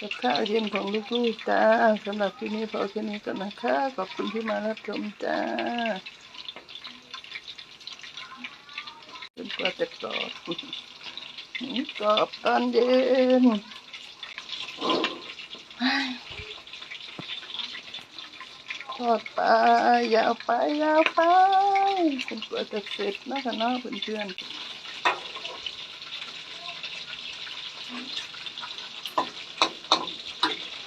กับข้าวเย็นของลูกๆจ้าสำหรับที่นี้พอแค่นี้ก่อนนะคะ ขอบคุณที่มารับชมจ้าจนกว่าจะกรอบหมูกรอบตอนเย็นทอดไปยาวไปยาวไปจนกว่าจะเสร็จนะคะเนาะเพื่อนๆ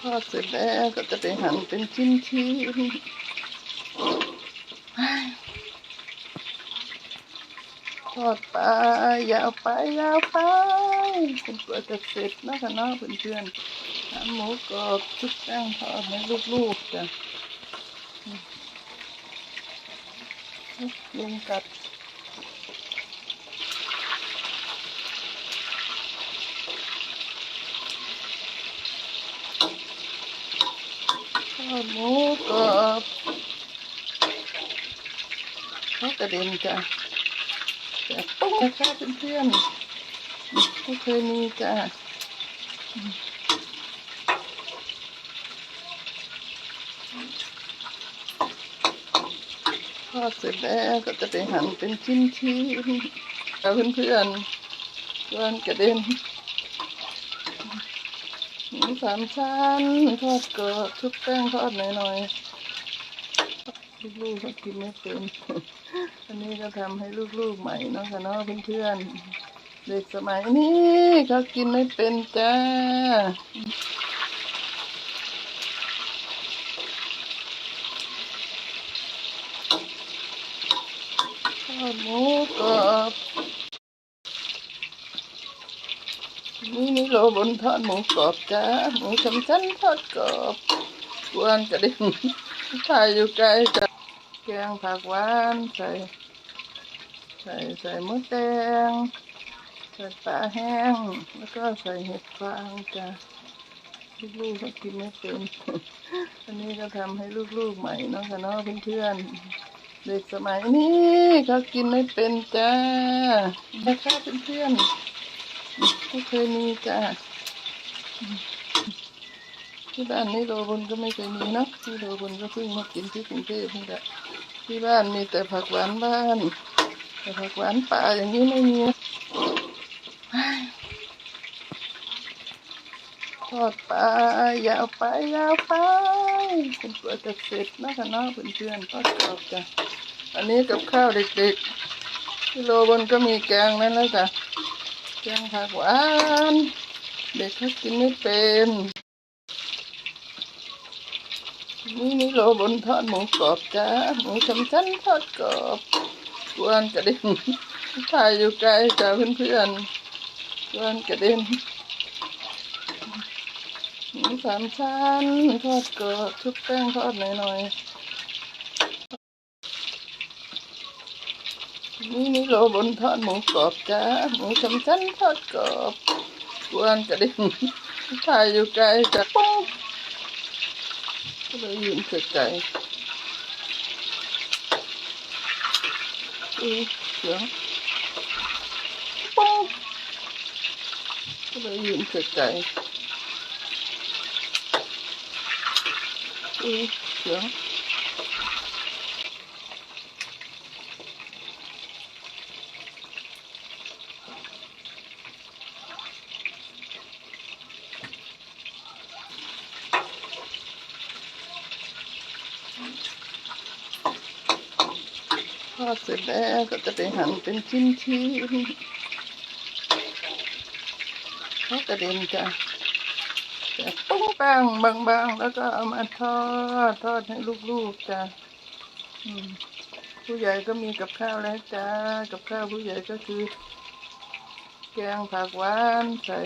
ทอดเสร็จแล้วก็จะไปหั่นเป็นชิ้นชิ้นทอดไปยาวไปยาวไปจนกว่าจะเสร็จนะคะเนาะเพื่อนๆทำหมูกรอบชุบแป้งทอดให้ลูกๆจ้ะลุงกัดทอด หมูกรอบเขากระเด็นจ้ะแต่ปุ๊บนะคะเพื่อนๆไม่เคยมีจ้ะทอดเสร็จแล้วก็จะไปหั่นเป็นชิ้นๆกับเพื่อนๆส่วนกระเด็น สามชั้นทอดเกรอชุบแป้งทอดหน่อยๆลูกๆเขากินไม่เป็นอันนี้ก็ทำให้ลูกๆใหม่เนาะค่ะเนาะเพื่อนๆเด็กสมัยนี้เขากินไม่เป็นจ้าทอดหมูกรอบ นี่นี่โลบนทอดหมูกรอบจ้าหมูชำชั้นทอดกรอบกวนกระดิ่งถ่ายอยู่ไกลจ้ะแกงผักหวานใส่ใส่ใส่มะแดงใส่ปลาแห้ง แล้วก็ใส่เห็ดฟางจ้ะลูกๆเขากินไม่เป็นอันนี้ก็ทำให้ลูกๆใหม่เนาะค่ะเนาะเพื่อนๆเด็กสมัยนี้เขากินไม่เป็นจ้านะคะเพื่อนๆ ไม่เคยมีจ้าที่บ้านนี่โรบนก็ไม่เคยมีนอะที่โรบนก็เพิ่งมากินที่กรุงเทพนี่แหละที่บ้านมีแต่ผักหวานบ้านแต่ผักหวานป่าอย่างนี้ไม่มีทอดไปยาวไปยาวไปจนกว่าจะเสร็จนะคะเนาะเพื่อนๆทอดกรอบจ้ะอันนี้กับข้าวเด็กๆที่โรบนก็มีแกงนั่นแล้วจ้ะ แกงผักหวาน เด็กเขากินไม่เป็นนี่นี่โรบนทอดหมูกรอบจ้าหมูชำชั้นทอดกรอบกวนกระเด็นถ่ายอยู่ไกลจ้ะเพื่อนๆกวนกระเด็นหมูสามชั้นทอดกรอบชุบแป้งทอดหน่อยๆ นี่นี่โลบนทอดหมูกรอบจ้าหมูชำชั้นทอดกรอบกวนกระดิ่งถ่ายอยู่ไกลจากปุ๊บก็เลยยืนไกลๆอือเสียงปุ๊บก็เลยยืนไกลๆอือเสียง อดเสร็จแล้วก็จะไปหั่นเป็นชิ้นชิ้นเขากระเด็นจ้ะแต่ปุ้งแปังบางๆ แล้วก็เอามาทอดทอดให้ลูกๆจ้ะผู้ใหญ่ก็มีกับข้าวแล้วจ้ากับข้าวผู้ใหญ่ก็คือ แกงผักหวานใส่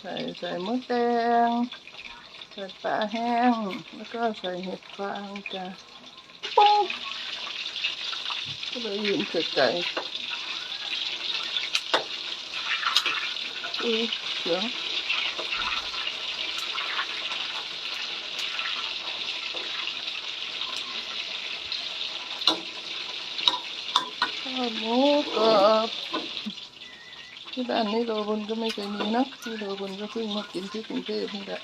ใส่ใส่มะแดงใส่ปลาแห้ง แล้วก็ใส่เห็ดฟางจ้ะปุ้ง ก็เลยยืนไกลๆอือเสียงทอดหมูกรอบที่บ้านนี่โรบนก็ไม่เคยมีนะที่โรบนก็เพิ่งมากินที่กรุงเทพนี่แหละ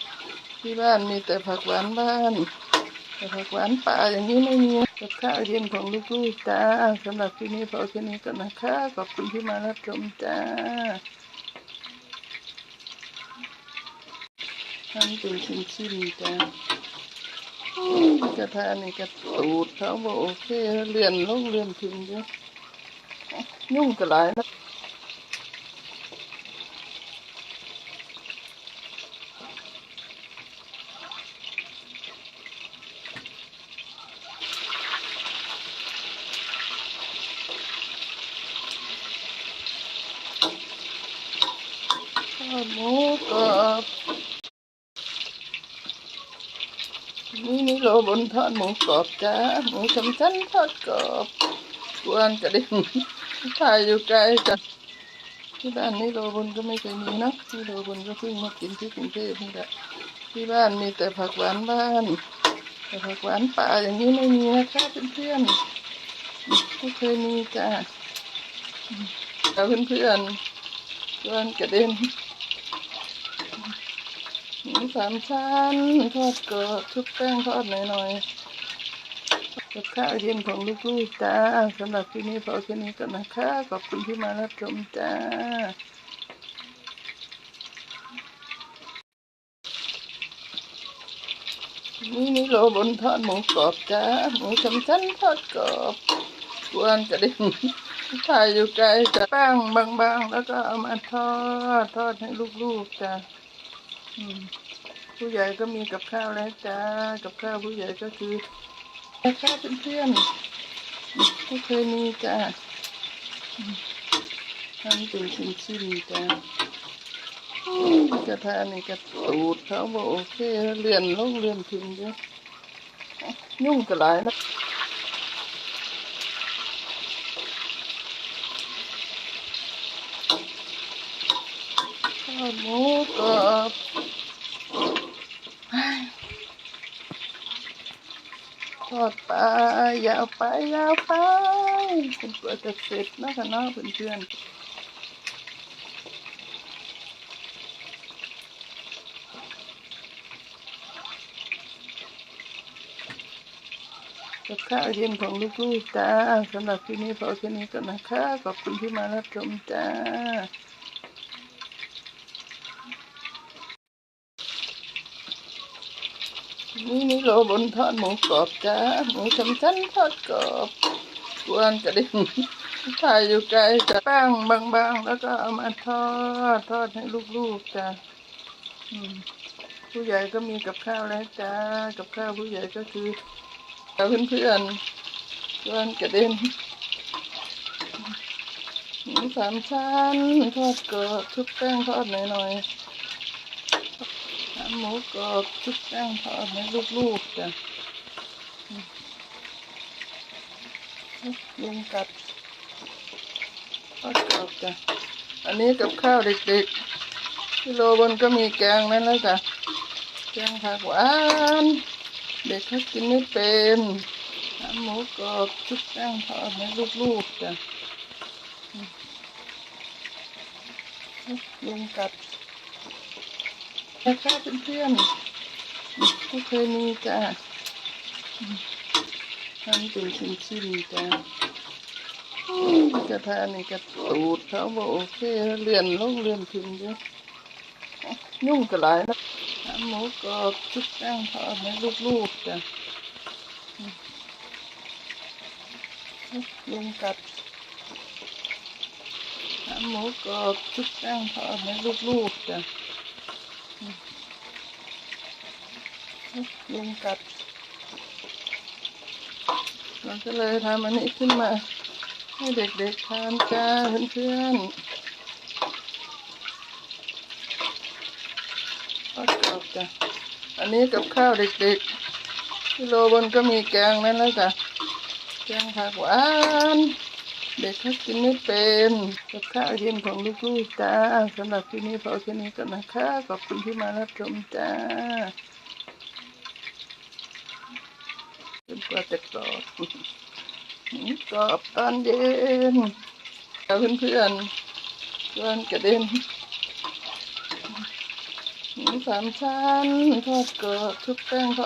ที่บ้านมีแต่ผักหวานบ้าน ผักหวานป่าอย่างนี้ไม่มีกับข้าวเย็นของลูกๆจ้าสำหรับที่นี้พอแค่นี้ก่อนนะคะขอบคุณที่มารับชมจ้าทำเป็นชิ้นๆจ้ากระทานนี่กระตูดเขาบอกโอเคเรียนลงเรียนถึงเยอะยุ่งกระไรนะ หมูกรอบนี่นี่โรบนทอดหมูกรอบจ้าหมูสามชั้นทอดกรอบกวนกระดิ่งถ่ายอยู่ไกลจ้ะที่บ้านนี่โรบนก็ไม่เคยมีนะที่โรบนก็เพิ่งมากินที่กรุงเทพนี่แหละที่บ้านมีแต่ผักหวานบ้านแต่ผักหวานป่าอย่างนี้ไม่มีนะคะเพื่อนๆไม่เคยมีจ้าแล้วเพื่อนๆกวนกระเด็น สามชั้นทอดกรอบชุบแป้งทอดหน่อยๆกับข้าวเย็นของลูกๆจ้าสำหรับที่นี้พอแค่นี้ก่อนนะคะ ขอบคุณที่มารับชมจ้านี่นี่โรบนทอดหมูกรอบจ้าหมูสามชั้นทอดกรอบกวนกระดิ่งถ่ายอยู่ไกลจะแป้งบางๆ แล้วก็เอามาทอด ทอดให้ลูกๆจ้าอืม ผู้ใหญ่ก็มีกับข้าวแล้วจ้า กับข้าวผู้ใหญ่ก็คือกับข้าวเพื่อนๆไม่เคยมีจ้าทำเป็นชิ้นๆจ้าอืมกระทานนี่กระตูดเขาบอกโอเคเรียนลงเรียนถึงเยอะยุ่งกระไรนะหมูกรอบ อดไปยาวไปยาวไปเป็นกว่าจะเสร็จนะคะเนาะเพื่อนกับข้าวเย็นของลูกๆจ้าสำหรับที่นี้พอแค่นี้ก่อนนะคะ ขอบคุณที่มารับชมจ้า นี่นี่โรบนทอดหมูกรอบจ้าหมูสามชั้นทอดกรอบกวนกระดิ่งถ่ายอยู่ไกลจะแป้งบางๆ แล้วก็เอามาทอดทอดให้ลูกๆจ้ะอืมผู้ใหญ่ก็มีกับข้าวแล้วจ้ากับข้าวผู้ใหญ่ก็คือเพื่อนๆกวนกระเด็นหมูสามชั้นทอดกรอบชุบแป้งทอดหน่อยๆ หมูกรอบชุบแป้งทอดให้ลูกๆจ้ะลุงกัดทอดกรอบจ้ะ อันนี้กับข้าวเด็กๆที่โรบนก็มีแกงนั่นแล้วจ้ะ แกงผักหวาน เด็กเขากินไม่เป็นหมูกรอบชุบแป้งทอดให้ลูกๆจ้ะลุงกัด นะคะเพื่อนๆไม่เคยมีจ้าทำเป็นชิ้นๆจ้าอืมกระทานนี่กระตูดเขาบอกโอเคเรียนลงเรียนถึงเยอะยุ่งกระไรนะหมูกรอบชุบแป้งทอดให้ลูกๆจ้ะลุงกัดหมูกรอบชุบแป้งทอดให้ลูกๆจ้ะ ยุงกัดเราก็เลยทำอันนี้ขึ้นมา ให้เด็กๆทานจ้าเพื่อนๆทอดกรอบจ้ะอันนี้กับข้าวเด็กๆที่โรบนก็มีแกงนั่นแล้วจ้ะแกงผักหวานเด็กเขากินไม่เป็นกับข้าวเย็นของลูกๆจ้าสำหรับที่นี้พอแค่นี้ก่อนนะคะ ขอบคุณที่มารับชมจ้า เป็น กว่าจะกรอบกรอบตอนเย็นเพื่อนเพื่อนเพื่อนกระเด็นสามชั้นทอดกรอบทุกแป้งทอด